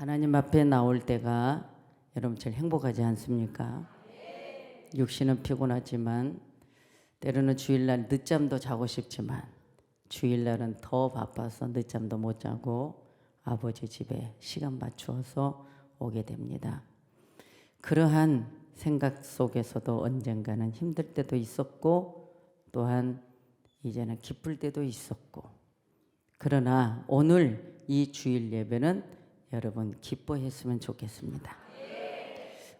하나님 앞에 나올 때가 여러분 제일 행복하지 않습니까? 육신은 피곤하지만 때로는 주일날 늦잠도 자고 싶지만 주일날은 더 바빠서 늦잠도 못 자고 아버지 집에 시간 맞추어서 오게 됩니다. 그러한 생각 속에서도 언젠가는 힘들 때도 있었고 또한 이제는 기쁠 때도 있었고 그러나 오늘 이 주일 예배는 여러분 기뻐했으면 좋겠습니다.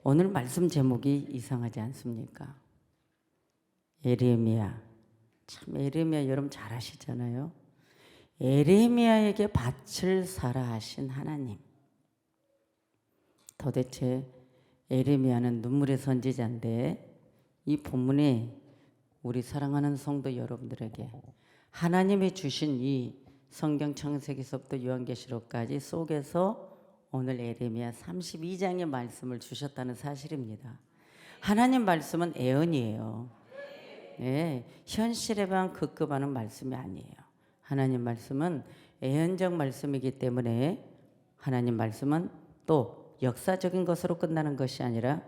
오늘 말씀 제목이 이상하지 않습니까? 에레미야. 참 에레미야 여러분 잘 아시잖아요. 에레미야에게 밭을 사라 하신 하나님. 도대체 에레미야는 눈물의 선지자인데 이 본문에 우리 사랑하는 성도 여러분들에게 하나님이 주신 이 성경 창세기서부터 요한계시록까지 속에서 오늘 에레미야 32장의 말씀을 주셨다는 사실입니다. 하나님 말씀은 애언이에요. 네, 현실에만 급급하는 말씀이 아니에요. 하나님 말씀은 애언적 말씀이기 때문에 하나님 말씀은 또 역사적인 것으로 끝나는 것이 아니라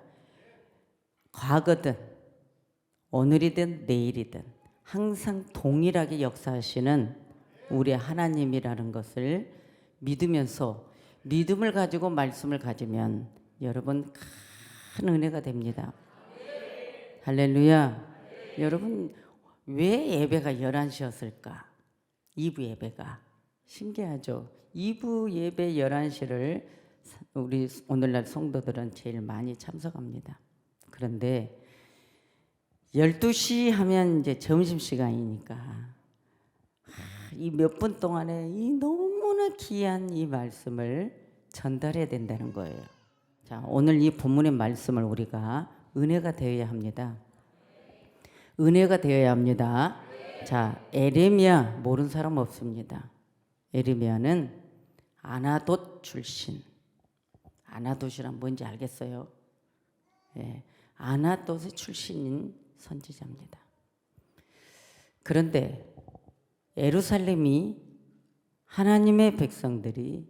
과거든 오늘이든 내일이든 항상 동일하게 역사하시는 우리 하나님이라는 것을 믿으면서 믿음을 가지고 말씀을 가지면 여러분 큰 은혜가 됩니다. 할렐루야. 여러분 왜 예배가 11시였을까? 2부 예배가 신기하죠. 2부 예배 11시를 우리 오늘날 성도들은 제일 많이 참석합니다. 그런데 12시 하면 이제 점심시간이니까 이 몇 분 동안에 이 너무나 귀한 이 말씀을 전달해야 된다는 거예요. 자, 오늘 이 본문의 말씀을 우리가 은혜가 되어야 합니다. 은혜가 되어야 합니다. 자, 에레미야 모르는 사람 없습니다. 에레미야는 아나돗 출신. 아나돗이란 뭔지 알겠어요? 예, 아나돗의 출신인 선지자입니다. 그런데 에루살렘이 하나님의 백성들이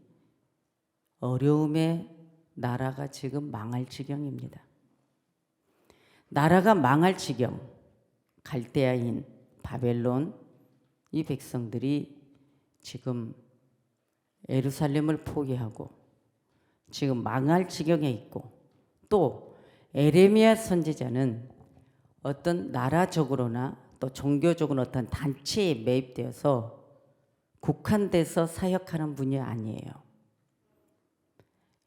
어려움에 나라가 지금 망할 지경입니다. 나라가 망할 지경, 갈대아인 바벨론 이 백성들이 지금 에루살렘을 포기하고 지금 망할 지경에 있고 또 에레미야 선지자는 어떤 나라적으로나 또 종교적으로 어떤 단체에 매입되어서 국한돼서 사역하는 분이 아니에요.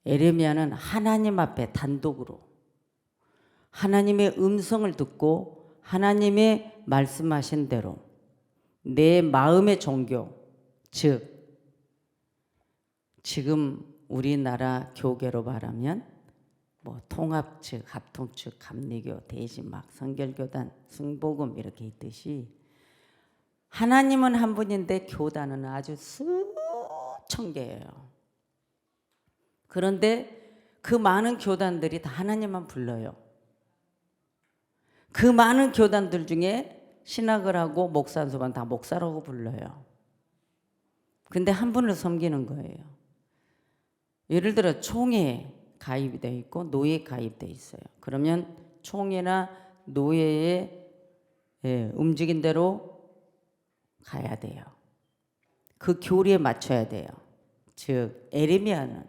에레미야는 하나님 앞에 단독으로 하나님의 음성을 듣고 하나님의 말씀하신 대로 내 마음의 종교 즉 지금 우리나라 교계로 말하면 뭐 통합 측, 합통 측, 감리교, 대신막, 성결교단, 승복음 이렇게 있듯이 하나님은 한 분인데 교단은 아주 수천 개예요. 그런데 그 많은 교단들이 다 하나님만 불러요. 그 많은 교단들 중에 신학을 하고 목사 한 수반 다 목사라고 불러요. 근데 한 분을 섬기는 거예요. 예를 들어 총회 가입이 돼 있고 노예 가입돼 있어요. 그러면 총회나 노예의 예, 움직인 대로 가야 돼요. 그 교리에 맞춰야 돼요. 즉 에레미야는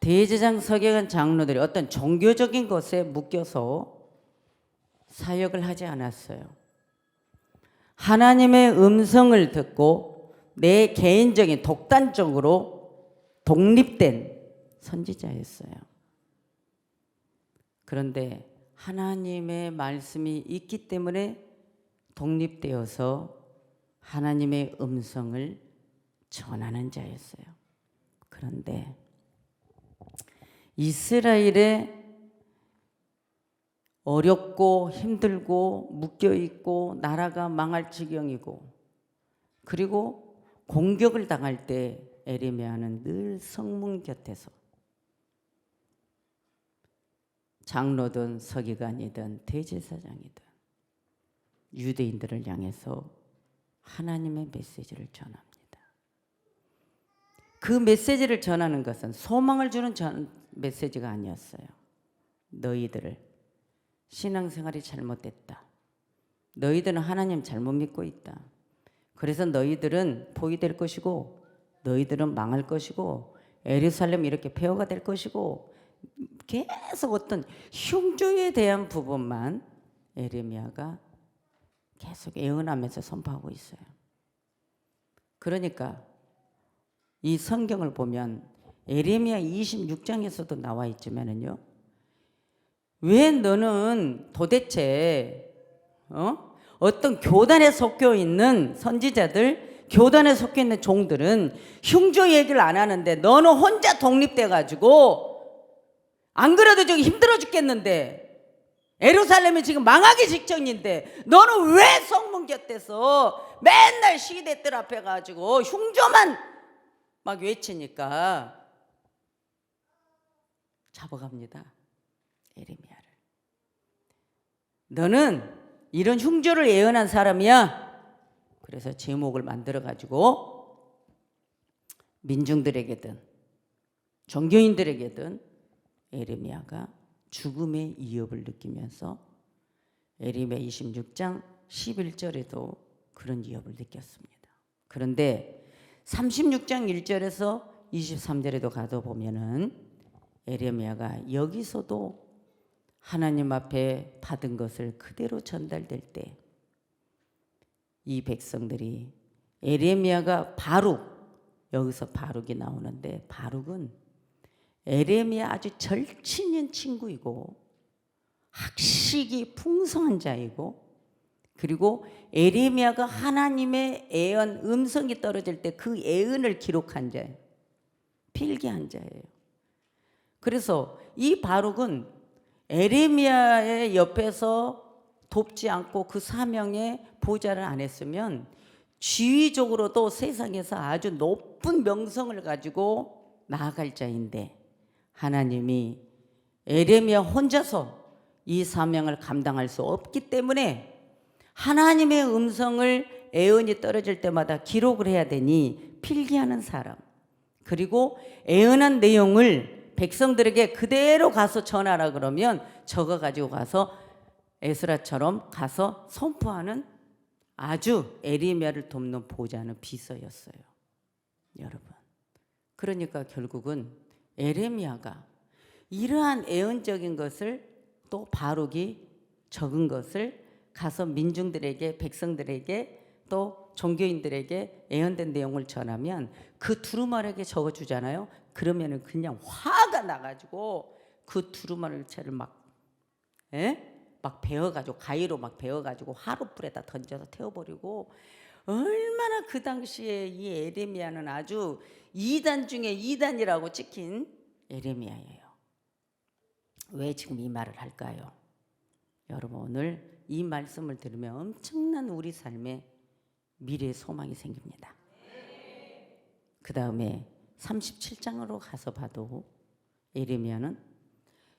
대제장 서기관 장로들이 어떤 종교적인 것에 묶여서 사역을 하지 않았어요. 하나님의 음성을 듣고 내 개인적인 독단적으로 독립된 선지자였어요. 그런데 하나님의 말씀이 있기 때문에 독립되어서 하나님의 음성을 전하는 자였어요. 그런데 이스라엘의 어렵고 힘들고 묶여 있고 나라가 망할 지경이고 그리고 공격을 당할 때 에레미야는 늘 성문 곁에서 장로든 서기관이든 대제사장이든 유대인들을 향해서 하나님의 메시지를 전합니다. 그 메시지를 전하는 것은 소망을 주는 전 메시지가 아니었어요. 너희들을 신앙생활이 잘못됐다. 너희들은 하나님 잘못 믿고 있다. 그래서 너희들은 포위될 것이고 너희들은 망할 것이고 에르살렘 이렇게 폐허가 될 것이고 계속 어떤 흉조에 대한 부분만 에레미야가 계속 예언하면서 선포하고 있어요. 그러니까 이 성경을 보면 에레미야 26장에서도 나와 있지만은요. 왜 너는 도대체 어? 어떤 교단에 속혀 있는 선지자들, 교단에 속혀 있는 종들은 흉조 얘기를 안 하는데 너는 혼자 독립돼 가지고 안 그래도 저기 힘들어 죽겠는데 에루살렘이 지금 망하기 직전인데 너는 왜 성문 곁에서 맨날 시대들 앞에 가지고 흉조만 막 외치니까 잡아갑니다. 에레미야를. 너는 이런 흉조를 예언한 사람이야. 그래서 제목을 만들어 가지고 민중들에게든 종교인들에게든 에레미야가 죽음의 위협을 느끼면서 에레미야 26장 11절에도 그런 위협을 느꼈습니다. 그런데 36장 1절에서 23절에도 가도 보면은 에레미야가 여기서도 하나님 앞에 받은 것을 그대로 전달될 때 이 백성들이 에레미야가 바룩 여기서 바룩이 나오는데 바룩은 에레미야 아주 절친인 친구이고 학식이 풍성한 자이고 그리고 에레미야가 하나님의 애언 음성이 떨어질 때 그 애언을 기록한 자예요. 필기한 자예요. 그래서 이 바룩은 에레미야의 옆에서 돕지 않고 그 사명에 보좌를 안 했으면 지위적으로도 세상에서 아주 높은 명성을 가지고 나아갈 자인데 하나님이 에레미야 혼자서 이 사명을 감당할 수 없기 때문에 하나님의 음성을 애언이 떨어질 때마다 기록을 해야 되니 필기하는 사람 그리고 애언한 내용을 백성들에게 그대로 가서 전하라 그러면 적어 가지고 가서 에스라처럼 가서 선포하는 아주 에리미야를 돕는 보좌는 비서였어요. 여러분. 그러니까 결국은 에레미야가 이러한 애언적인 것을 또 바룩이 적은 것을 가서 민중들에게 백성들에게 또 종교인들에게 애언된 내용을 전하면 그 두루마리에게 적어 주잖아요. 그러면은 그냥 화가 나 가지고 그 두루마리채를 막, 에? 막 베어 가지고 가위로 막 베어 가지고 하룻불에다 던져서 태워 버리고 얼마나 그 당시에 이 에레미야는 아주 2단 중에 2단이라고 찍힌 에레미야예요. 왜 지금 이 말을 할까요? 여러분 오늘 이 말씀을 들으면 엄청난 우리 삶에 미래의 소망이 생깁니다. 그 다음에 37장으로 가서 봐도 에레미야는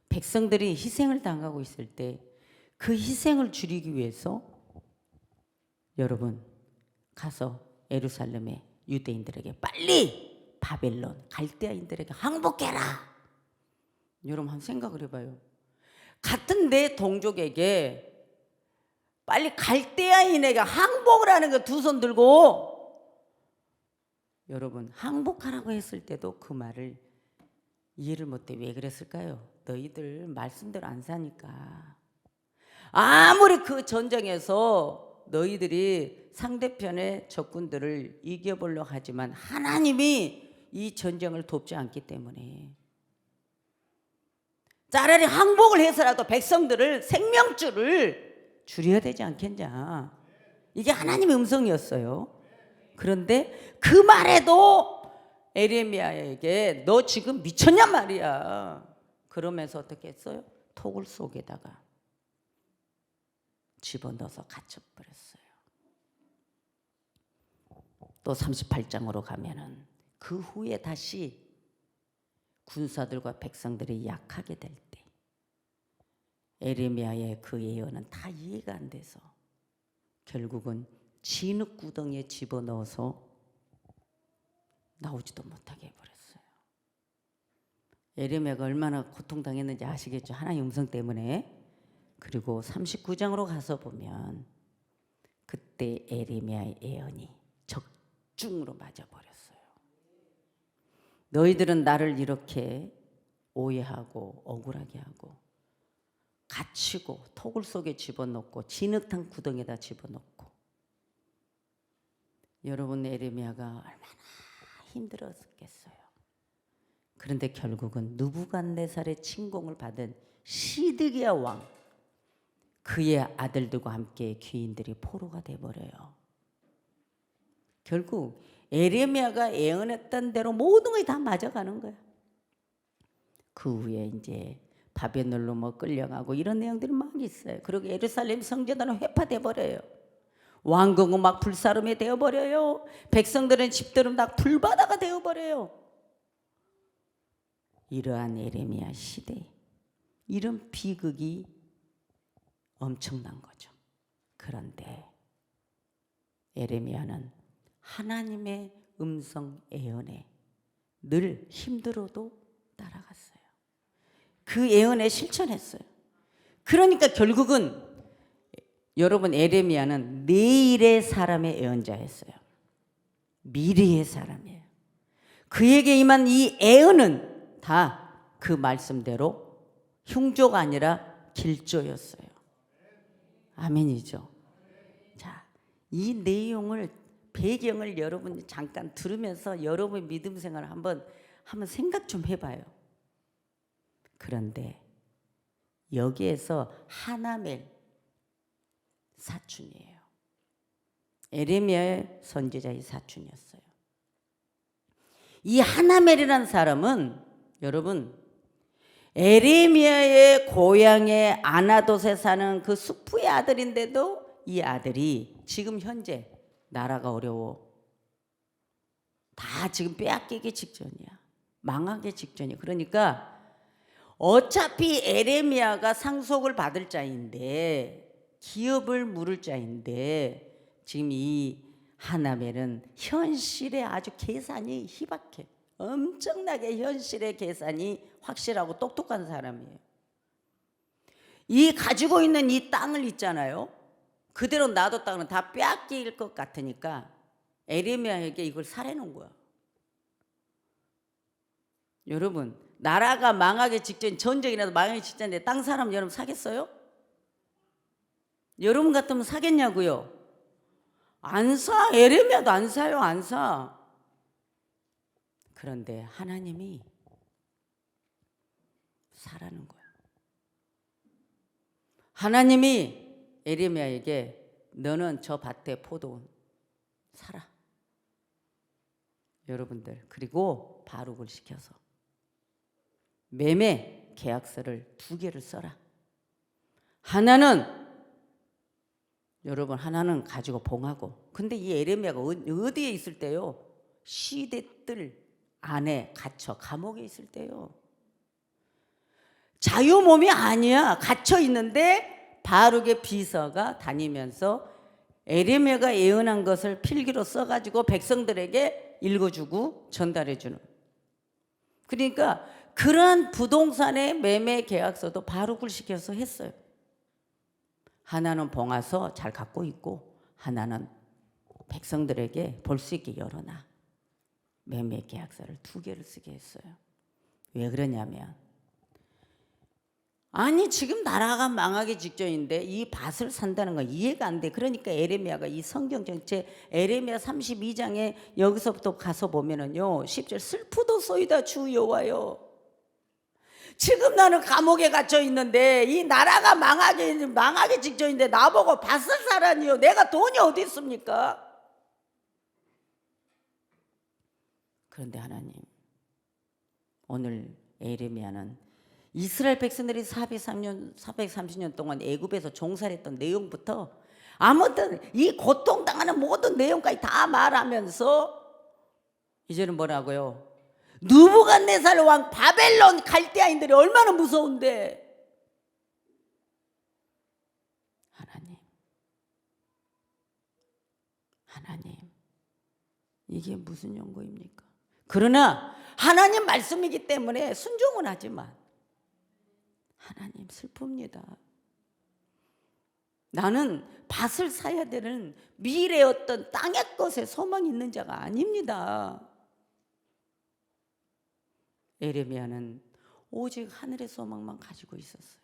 백성들이 희생을 당하고 있을 때 그 희생을 줄이기 위해서 여러분 가서 에루살렘의 유대인들에게 빨리 바벨론 갈대아인들에게 항복해라. 여러분 한번 생각을 해봐요. 같은 내 동족에게 빨리 갈대아인에게 항복을 하는 거 두 손 들고 여러분 항복하라고 했을 때도 그 말을 이해를 못해 왜 그랬을까요? 너희들 말씀대로 안 사니까 아무리 그 전쟁에서 너희들이 상대편의 적군들을 이겨보려고 하지만 하나님이 이 전쟁을 돕지 않기 때문에 차라리 항복을 해서라도 백성들을 생명줄을 줄여야 되지 않겠냐. 이게 하나님의 음성이었어요. 그런데 그 말에도 에레미야에게 너 지금 미쳤냐 말이야. 그러면서 어떻게 했어요? 톡을 속에다가 집어넣어서 갇혀버렸어요. 또 38장으로 가면은 그 후에 다시 군사들과 백성들이 약하게 될 때 에레미야의 그 예언은 다 이해가 안 돼서 결국은 진흙 구덩이에 집어넣어서 나오지도 못하게 해버렸어요. 에레미야가 얼마나 고통당했는지 아시겠죠? 하나님 음성 때문에. 그리고 39장으로 가서 보면 그때 에레미야의 예언이 적중으로 맞아버렸어요. 너희들은 나를 이렇게 오해하고 억울하게 하고 갇히고 토굴 속에 집어넣고 진흙탕 구덩이에다 집어넣고 여러분 에레미야가 얼마나 힘들었겠어요. 그런데 결국은 누부갓네살의 침공을 받은 시드기야 왕 그의 아들들과 함께 귀인들이 포로가 돼 버려요. 결국 에레미야가 예언했던 대로 모든 것이 다 맞아가는 거야. 그 후에 이제 바벨론로 뭐 끌려가고 이런 내용들이 막 있어요. 그리고 예루살렘 성전은 회파돼 버려요. 왕궁은 막 불사름이 되어 버려요. 백성들은 집들은 다 불바다가 되어 버려요. 이러한 에레미야 시대 이런 비극이 엄청난 거죠. 그런데 에레미야는 하나님의 음성 예언에 늘 힘들어도 따라갔어요. 그 예언에 실천했어요. 그러니까 결국은 여러분 에레미야는 내일의 사람의 예언자였어요. 미래의 사람이에요. 그에게 임한 이 예언은 다 그 말씀대로 흉조가 아니라 길조였어요. 아멘이죠. 자, 이 내용을 배경을 여러분 잠깐 들으면서 여러분의 믿음 생활을 한번 한번 생각 좀 해봐요. 그런데 여기에서 하나멜 사춘이에요. 에레미야의 선지자의 사춘이었어요. 이 하나멜이라는 사람은 여러분 에레미야의 고향의 아나돗에 사는 그 숙부의 아들인데도 이 아들이 지금 현재 나라가 어려워. 다 지금 빼앗기기 직전이야. 망하기 직전이야. 그러니까 어차피 에레미야가 상속을 받을 자인데 기업을 물을 자인데 지금 이 하나멜은 현실에 아주 계산이 희박해. 엄청나게 현실의 계산이 확실하고 똑똑한 사람이에요. 이 가지고 있는 이 땅을 있잖아요. 그대로 놔뒀다가는 다 빼앗길 것 같으니까 에레미야에게 이걸 사려놓은 거야. 여러분 나라가 망하기 직전 전쟁이라도 망하기 직전에 땅 사람 여러분 사겠어요? 여러분 같으면 사겠냐고요? 안 사. 에레미야도 안 사요. 안 사. 그런데 하나님이 사라는 거야. 하나님이 에레미야에게 너는 저 밭에 포도원 사라. 여러분들 그리고 바룩을 시켜서 매매 계약서를 두 개를 써라. 하나는 여러분 하나는 가지고 봉하고 근데 이 에레미야가 어- 어디에 있을 때요? 시대들 안에 갇혀 감옥에 있을 때요. 자유 몸이 아니야. 갇혀 있는데 바룩의 비서가 다니면서 에레미야가 예언한 것을 필기로 써가지고 백성들에게 읽어주고 전달해주는. 그러니까 그러한 부동산의 매매 계약서도 바룩을 시켜서 했어요. 하나는 봉화서 잘 갖고 있고 하나는 백성들에게 볼 수 있게 열어놔. 매매 계약서를 두 개를 쓰게 했어요. 왜 그러냐면 아니 지금 나라가 망하기 직전인데 이 밭을 산다는 건 이해가 안 돼. 그러니까 에레미야가 이 성경 전체 에레미야 32장에 여기서부터 가서 보면은요. 10절 슬프도 소이다 주 여호와여. 지금 나는 감옥에 갇혀 있는데 이 나라가 망하기 망하기 직전인데 나보고 밭을 사라니요. 내가 돈이 어디 있습니까? 그런데 하나님 오늘 에레미야는 이스라엘 백성들이 403년 430년 동안 애굽에서 종살했던 내용부터 아무튼 이 고통 당하는 모든 내용까지 다 말하면서 이제는 뭐라고요? 누부갓네살 왕 바벨론 갈대아인들이 얼마나 무서운데 하나님 하나님 이게 무슨 연고입니까? 그러나 하나님 말씀이기 때문에 순종은 하지만 하나님 슬픕니다. 나는 밭을 사야 되는 미래의 어떤 땅의 것에 소망이 있는 자가 아닙니다. 에레미야는 오직 하늘의 소망만 가지고 있었어요.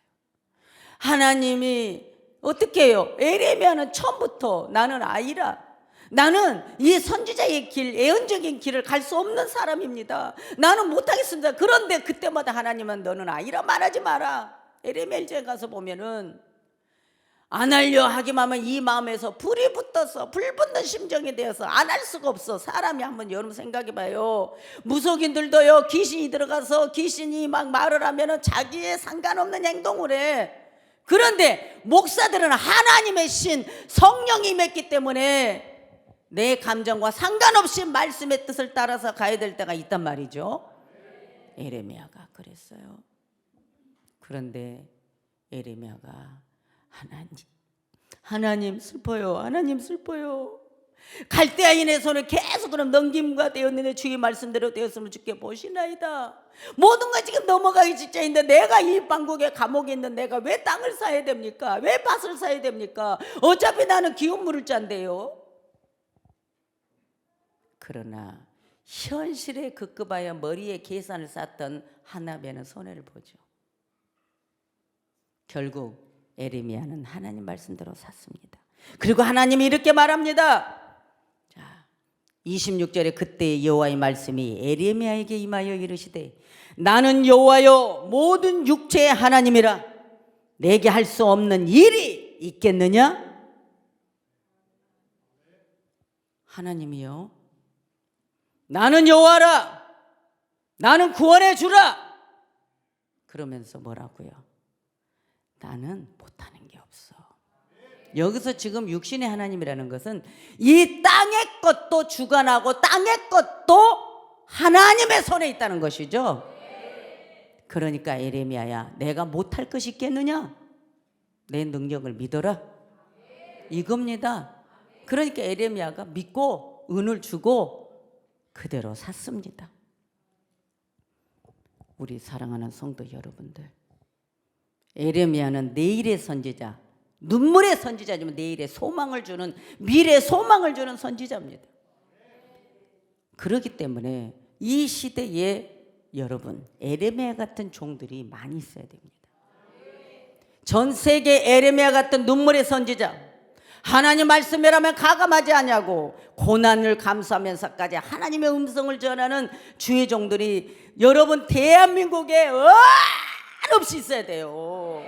하나님이 어떻게 해요? 에레미야는 처음부터 나는 아이라 나는 이 선지자의 길, 예언적인 길을 갈 수 없는 사람입니다. 나는 못하겠습니다. 그런데 그때마다 하나님은 너는 아이라 말하지 마라. 1장에 가서 보면은 안 하려 하기만 하면 이 마음에서 불이 붙어서 불 붙는 심정이 되어서 안 할 수가 없어. 사람이 한번 여러분 생각해 봐요. 무속인들도요, 귀신이 들어가서 귀신이 막 말을 하면은 자기의 상관없는 행동을 해. 그런데 목사들은 하나님의 신, 성령이 임했기 때문에 내 감정과 상관없이 말씀의 뜻을 따라서 가야 될 때가 있단 말이죠. 에레미야가 그랬어요. 그런데 에레미야가 하나님, 하나님 슬퍼요. 하나님 슬퍼요. 갈대아인의 손을 계속 그럼 넘김과 되었는데 주의 말씀대로 되었으면 주께 보시나이다. 모든 것 지금 넘어가기 직전인데 내가 이 방국에 감옥에 있는 내가 왜 땅을 사야 됩니까? 왜 밭을 사야 됩니까? 어차피 나는 기운 물을 잔데요. 그러나 현실에 급급하여 머리에 계산을 쌓던 하나베는 손해를 보죠. 결국 에레미야는 하나님 말씀대로 샀습니다. 그리고 하나님이 이렇게 말합니다. 자, 26절에 그때 여호와의 말씀이 에레미야에게 임하여 이르시되 나는 여호와여 모든 육체의 하나님이라 내게 할 수 없는 일이 있겠느냐? 하나님이요. 나는 여호와라. 나는 구원해 주라. 그러면서 뭐라고요? 나는 못하는 게 없어. 여기서 지금 육신의 하나님이라는 것은 이 땅의 것도 주관하고 땅의 것도 하나님의 손에 있다는 것이죠. 그러니까 에레미야야, 내가 못할 것이 있겠느냐? 내 능력을 믿어라. 이겁니다. 그러니까 에레미야가 믿고 은을 주고 그대로 샀습니다. 우리 사랑하는 성도 여러분들. 에레미야는 내일의 선지자, 눈물의 선지자지만 내일의 소망을 주는 미래 소망을 주는 선지자입니다. 그렇기 때문에 이 시대에 여러분 에레미야 같은 종들이 많이 있어야 됩니다. 전 세계 에레미야 같은 눈물의 선지자 하나님 말씀이라면 가감하지 않냐고 고난을 감수하면서까지 하나님의 음성을 전하는 주의 종들이 여러분 대한민국에 없이 있어야 돼요.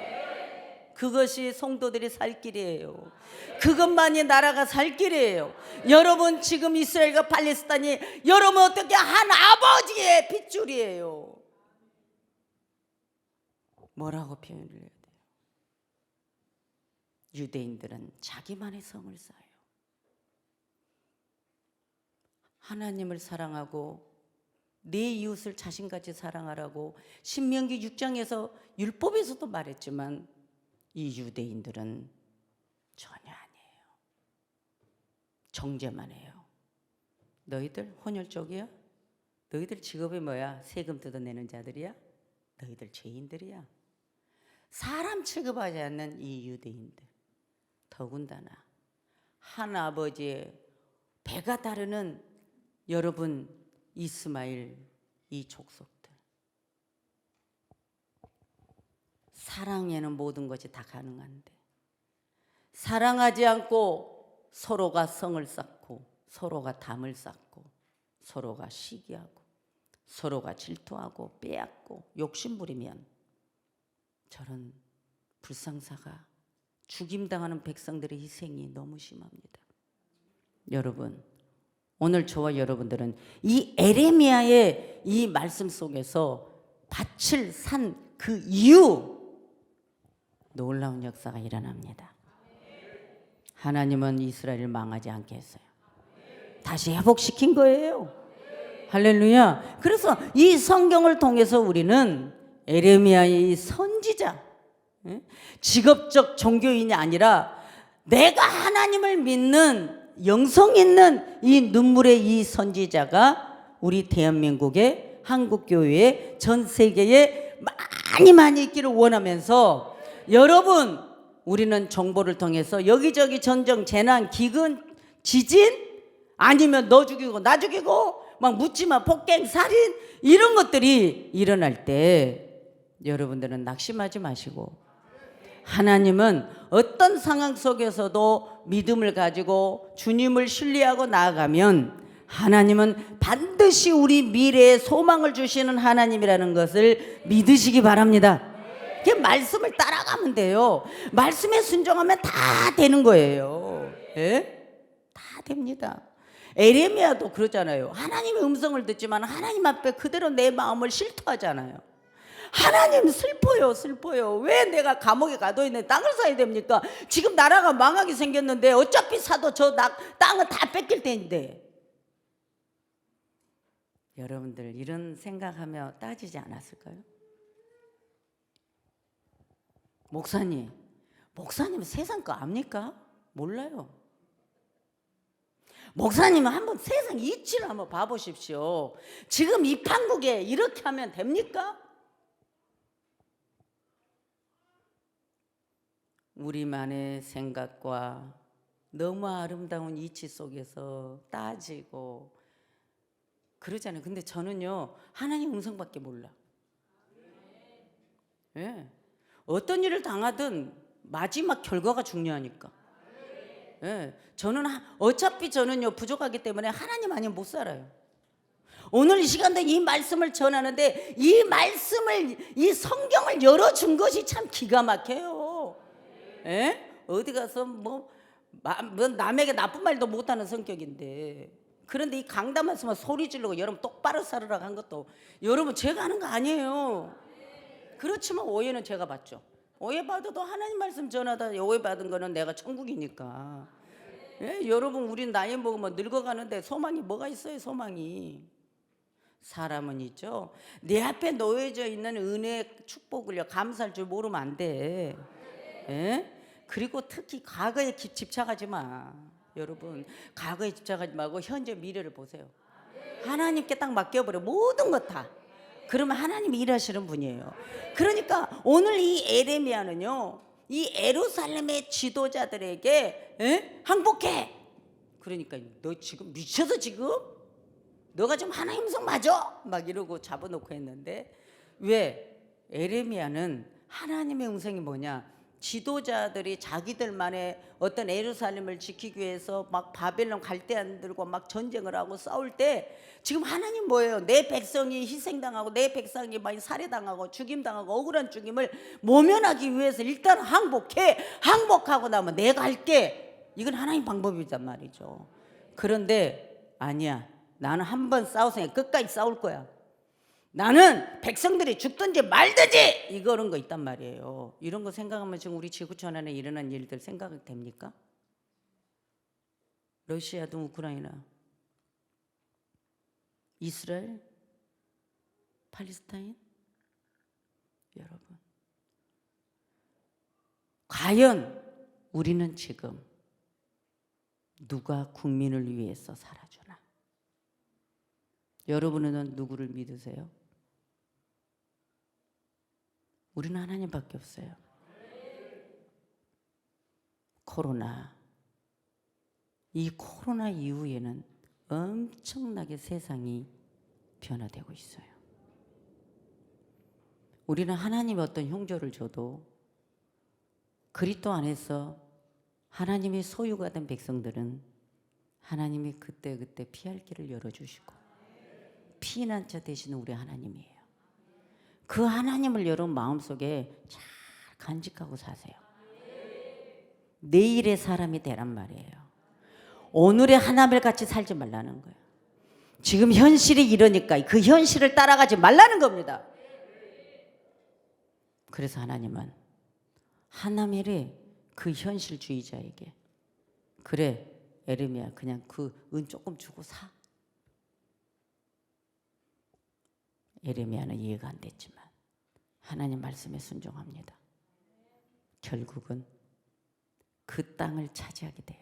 그것이 성도들이 살 길이에요. 그것만이 나라가 살 길이에요. 여러분 지금 이스라엘과 팔레스타인이 여러분 어떻게 한 아버지의 핏줄이에요. 뭐라고 표현을 해야 돼요? 유대인들은 자기만의 성을 쌓아요. 하나님을 사랑하고 내 이웃을 자신같이 사랑하라고 신명기 6장에서 율법에서도 말했지만 이 유대인들은 전혀 아니에요. 정죄만 해요. 너희들 혼혈족이야? 너희들 직업이 뭐야? 세금 뜯어내는 자들이야? 너희들 죄인들이야. 사람 취급하지 않는 이 유대인들. 더군다나 한 아버지의 배가 다르는 여러분 이스마일 이 족속들. 사랑에는 모든 것이 다 가능한데 사랑하지 않고 서로가 성을 쌓고 서로가 담을 쌓고 서로가 시기하고 서로가 질투하고 빼앗고 욕심부리면 저런 불상사가 죽임당하는 백성들의 희생이 너무 심합니다. 여러분 오늘 저와 여러분들은 이 에레미야의 이 말씀 속에서 밭을 산 그 이유 놀라운 역사가 일어납니다. 하나님은 이스라엘을 망하지 않게 했어요. 다시 회복시킨 거예요. 할렐루야. 그래서 이 성경을 통해서 우리는 에레미야의 이 선지자, 예? 직업적 종교인이 아니라 내가 하나님을 믿는 영성 있는 이 눈물의 이 선지자가 우리 대한민국의 한국 교회에 전 세계에 많이 많이 있기를 원하면서 여러분 우리는 정보를 통해서 여기저기 전쟁, 재난, 기근, 지진 아니면 너 죽이고 나 죽이고 막 묻지마 폭행, 살인 이런 것들이 일어날 때 여러분들은 낙심하지 마시고 하나님은 어떤 상황 속에서도 믿음을 가지고 주님을 신뢰하고 나아가면 하나님은 반드시 우리 미래에 소망을 주시는 하나님이라는 것을 믿으시기 바랍니다. 그 말씀을 따라가면 돼요. 말씀에 순종하면 다 되는 거예요. 예? 다 됩니다. 에레미야도 그러잖아요. 하나님의 음성을 듣지만 하나님 앞에 그대로 내 마음을 실토하잖아요. 하나님 슬퍼요, 슬퍼요. 왜 내가 감옥에 가둬 있는 땅을 사야 됩니까? 지금 나라가 망하게 생겼는데 어차피 사도 저 나- 땅은 다 뺏길 텐데. 여러분들 이런 생각하며 따지지 않았을까요? 목사님, 목사님 세상 거 압니까? 몰라요. 목사님은 한번 세상 이치를 한번 봐보십시오. 지금 이 판국에 이렇게 하면 됩니까? 우리만의 생각과 너무 아름다운 이치 속에서 따지고 그러잖아요. 근데 저는요 하나님 음성밖에 몰라. 예. 어떤 일을 당하든 마지막 결과가 중요하니까. 예. 저는 하- 어차피 저는요 부족하기 때문에 하나님 아니면 못 살아요. 오늘 이 시간대 이 말씀을 전하는데 이 말씀을 이 성경을 열어준 것이 참 기가 막혀요. 예? 어디 가서 뭐, 마- 뭐 남에게 나쁜 말도 못하는 성격인데 그런데 이 강담에서만 소리 지르고 여러분 똑바로 살으라 한 것도 여러분 제가 하는 거 아니에요. 그렇지만 오해는 제가 받죠. 오해 받아도 하나님 말씀 전하다 오해 받은 거는 내가 천국이니까. 예? 여러분 우린 나이 먹으면 늙어가는데 소망이 뭐가 있어요 소망이. 사람은 있죠. 내 앞에 놓여져 있는 은혜 축복을요 감사할 줄 모르면 안 돼. 예? 그리고 특히 과거에 기- 집착하지 마. 여러분 과거에 집착하지 말고 현재 미래를 보세요. 하나님께 딱 맡겨버려 모든 것 다. 그러면 하나님이 일하시는 분이에요. 그러니까 오늘 이 에레미야는요, 이 에루살렘의 지도자들에게 에? 항복해. 그러니까 너 지금 미쳐서 지금 너가 지금 하나님 성 맞아? 막 이러고 잡아놓고 했는데 왜 에레미야는 하나님의 음성이 뭐냐? 지도자들이 자기들만의 어떤 에루살렘을 지키기 위해서 막 바벨론 갈대안 들고 막 전쟁을 하고 싸울 때 지금 하나님 뭐예요? 내 백성이 희생당하고 내 백성이 많이 살해당하고 죽임당하고 억울한 죽임을 모면하기 위해서 일단 항복해 항복하고 나면 내가 할게 이건 하나님 방법이란 말이죠. 그런데 아니야 나는 한 번 싸우세요 끝까지 싸울 거야. 나는 백성들이 죽든지 말든지 이거는 거 있단 말이에요. 이런 거 생각하면 지금 우리 지구촌 안에 일어난 일들 생각 됩니까? 러시아도 우크라이나, 이스라엘, 팔레스타인, 여러분. 과연 우리는 지금 누가 국민을 위해서 살아주나? 여러분은 누구를 믿으세요? 우리는 하나님밖에 없어요. 코로나 이 코로나 이후에는 엄청나게 세상이 변화되고 있어요. 우리는 하나님의 어떤 형조를 줘도 그리스도 안에서 하나님의 소유가 된 백성들은 하나님이 그때 그때 피할 길을 열어주시고 피난처 되시는 우리 하나님이에요. 그 하나님을 여러분 마음속에 잘 간직하고 사세요. 내일의 사람이 되란 말이에요. 오늘의 하나님을 같이 살지 말라는 거예요. 지금 현실이 이러니까 그 현실을 따라가지 말라는 겁니다. 그래서 하나님은 하나멜의 그 현실주의자에게 그래 에르미야 그냥 그 은 조금 주고 사. 에레미야는 이해가 안 됐지만 하나님 말씀에 순종합니다. 결국은 그 땅을 차지하게 돼요.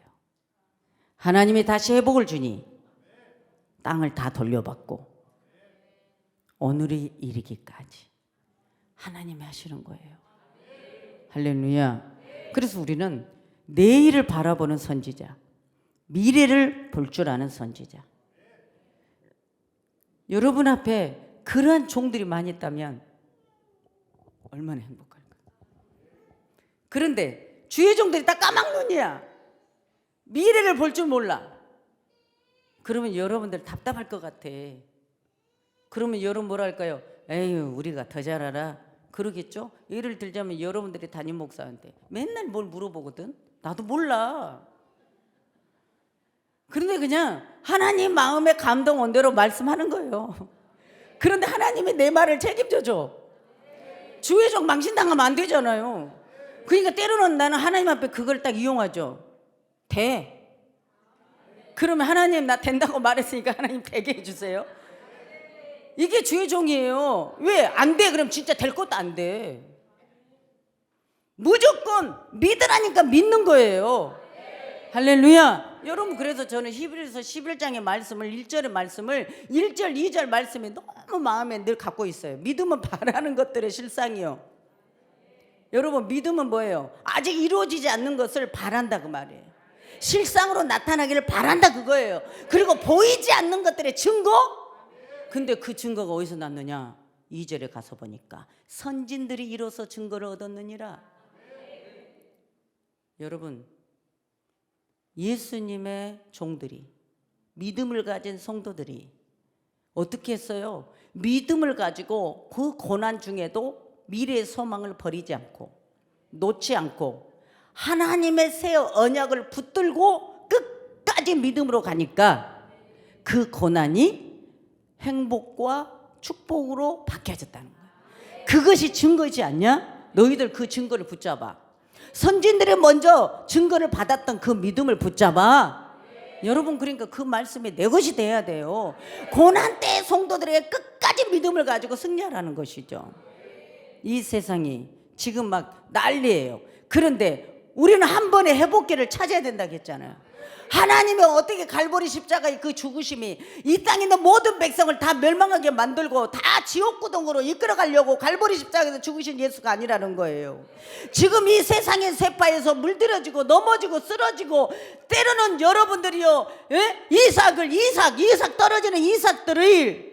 하나님이 다시 회복을 주니 땅을 다 돌려받고 오늘이 이르기까지 하나님이 하시는 거예요. 할렐루야. 그래서 우리는 내일을 바라보는 선지자, 미래를 볼 줄 아는 선지자. 여러분 앞에 그러한 종들이 많이 있다면 얼마나 행복할까. 그런데 주의 종들이 다 까막눈이야. 미래를 볼 줄 몰라. 그러면 여러분들 답답할 것 같아. 그러면 여러분 뭐라 할까요? 에휴, 우리가 더 잘 알아. 그러겠죠? 예를 들자면 여러분들이 담임 목사한테 맨날 뭘 물어보거든? 나도 몰라. 그런데 그냥 하나님 마음의 감동 원대로 말씀하는 거예요. 그런데 하나님이 내 말을 책임져 줘. 주의 종 망신당하면 안 되잖아요. 그러니까 때로는 나는 하나님 앞에 그걸 딱 이용하죠. 돼. 그러면 하나님 나 된다고 말했으니까 하나님 되게 해주세요. 이게 주의 종이에요. 왜? 안 돼. 그럼 진짜 될 것도 안 돼. 무조건 믿으라니까 믿는 거예요. 할렐루야. 여러분 그래서 저는 히브리서 11장의 말씀을 1절의 말씀을 1절 2절 말씀이 너무 마음에 늘 갖고 있어요. 믿음은 바라는 것들의 실상이요. 여러분 믿음은 뭐예요? 아직 이루어지지 않는 것을 바란다 그 말이에요. 실상으로 나타나기를 바란다 그거예요. 그리고 보이지 않는 것들의 증거? 근데 그 증거가 어디서 났느냐? 2절에 가서 보니까 선진들이 이로써 증거를 얻었느니라. 여러분 예수님의 종들이 믿음을 가진 성도들이 어떻게 했어요? 믿음을 가지고 그 고난 중에도 미래의 소망을 버리지 않고 놓지 않고 하나님의 새 언약을 붙들고 끝까지 믿음으로 가니까 그 고난이 행복과 축복으로 바뀌어졌다는 거야. 그것이 증거지 않냐? 너희들 그 증거를 붙잡아. 선진들이 먼저 증거를 받았던 그 믿음을 붙잡아. 여러분 그러니까 그 말씀이 내 것이 돼야 돼요. 고난 때 성도들에게 끝까지 믿음을 가지고 승리하라는 것이죠. 이 세상이 지금 막 난리예요. 그런데 우리는 한 번의 회복기를 찾아야 된다고 했잖아요. 하나님이 어떻게 갈보리 십자가의 그 죽으심이 이 땅에 있는 모든 백성을 다 멸망하게 만들고 다 지옥 구덩으로 이끌어 가려고 갈보리 십자가에서 죽으신 예수가 아니라는 거예요. 지금 이 세상의 세파에서 물들어지고 넘어지고 쓰러지고 때로는 여러분들이요 예? 이삭을 이삭 이삭 떨어지는 이삭들을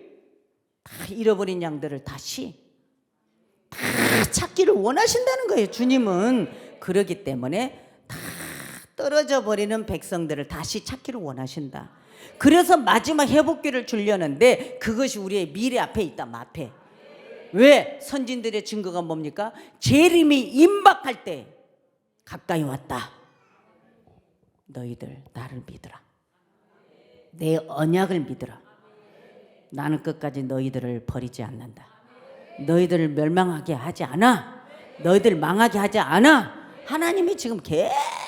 다 잃어버린 양들을 다시 다 찾기를 원하신다는 거예요. 주님은 그러기 때문에 다 떨어져 버리는 백성들을 다시 찾기를 원하신다. 그래서 마지막 회복기를 주려는데 그것이 우리의 미래 앞에 있다. 앞에. 왜? 선진들의 증거가 뭡니까? 재림이 임박할 때 가까이 왔다. 너희들 나를 믿으라. 내 언약을 믿으라. 나는 끝까지 너희들을 버리지 않는다. 너희들을 멸망하게 하지 않아. 너희들 망하게 하지 않아. 하나님이 지금 계속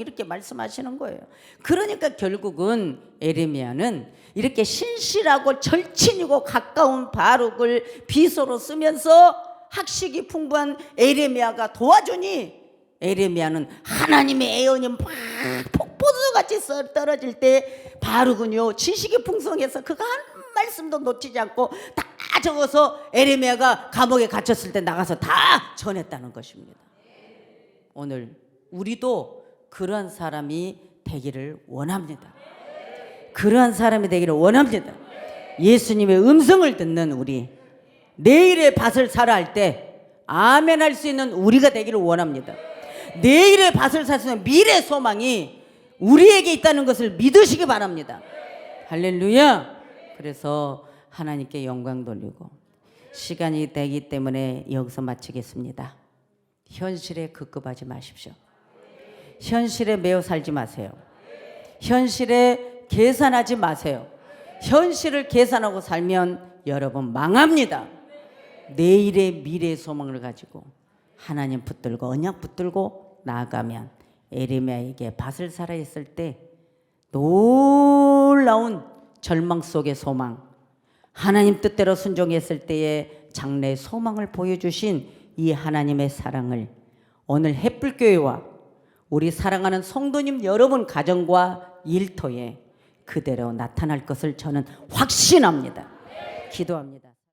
이렇게 말씀하시는 거예요. 그러니까 결국은 에레미야는 이렇게 신실하고 절친이고 가까운 바룩을 비서로 쓰면서 학식이 풍부한 에레미야가 도와주니 에레미야는 하나님의 애언이 막 폭포수같이 썰- 떨어질 때 바룩은요 지식이 풍성해서 그거 한 말씀도 놓치지 않고 다 적어서 에레미야가 감옥에 갇혔을 때 나가서 다 전했다는 것입니다. 오늘 우리도 그러한 사람이 되기를 원합니다. 그러한 사람이 되기를 원합니다. 예수님의 음성을 듣는 우리 내일의 밭을 사라 할때 아멘 할 수 있는 우리가 되기를 원합니다. 내일의 밭을 살 수 있는 미래 소망이 우리에게 있다는 것을 믿으시기 바랍니다. 할렐루야. 그래서 하나님께 영광 돌리고 시간이 되기 때문에 여기서 마치겠습니다. 현실에 급급하지 마십시오. 현실에 매여 살지 마세요. 현실에 계산하지 마세요. 현실을 계산하고 살면 여러분 망합니다. 내일의 미래의 소망을 가지고 하나님 붙들고 언약 붙들고 나아가면 에레미야에게 밭을 살아 있을 때 놀라운 절망 속의 소망 하나님 뜻대로 순종했을 때의 장래 소망을 보여주신 이 하나님의 사랑을 오늘 햇불교회와 우리 사랑하는 성도님 여러분 가정과 일터에 그대로 나타날 것을 저는 확신합니다. 기도합니다.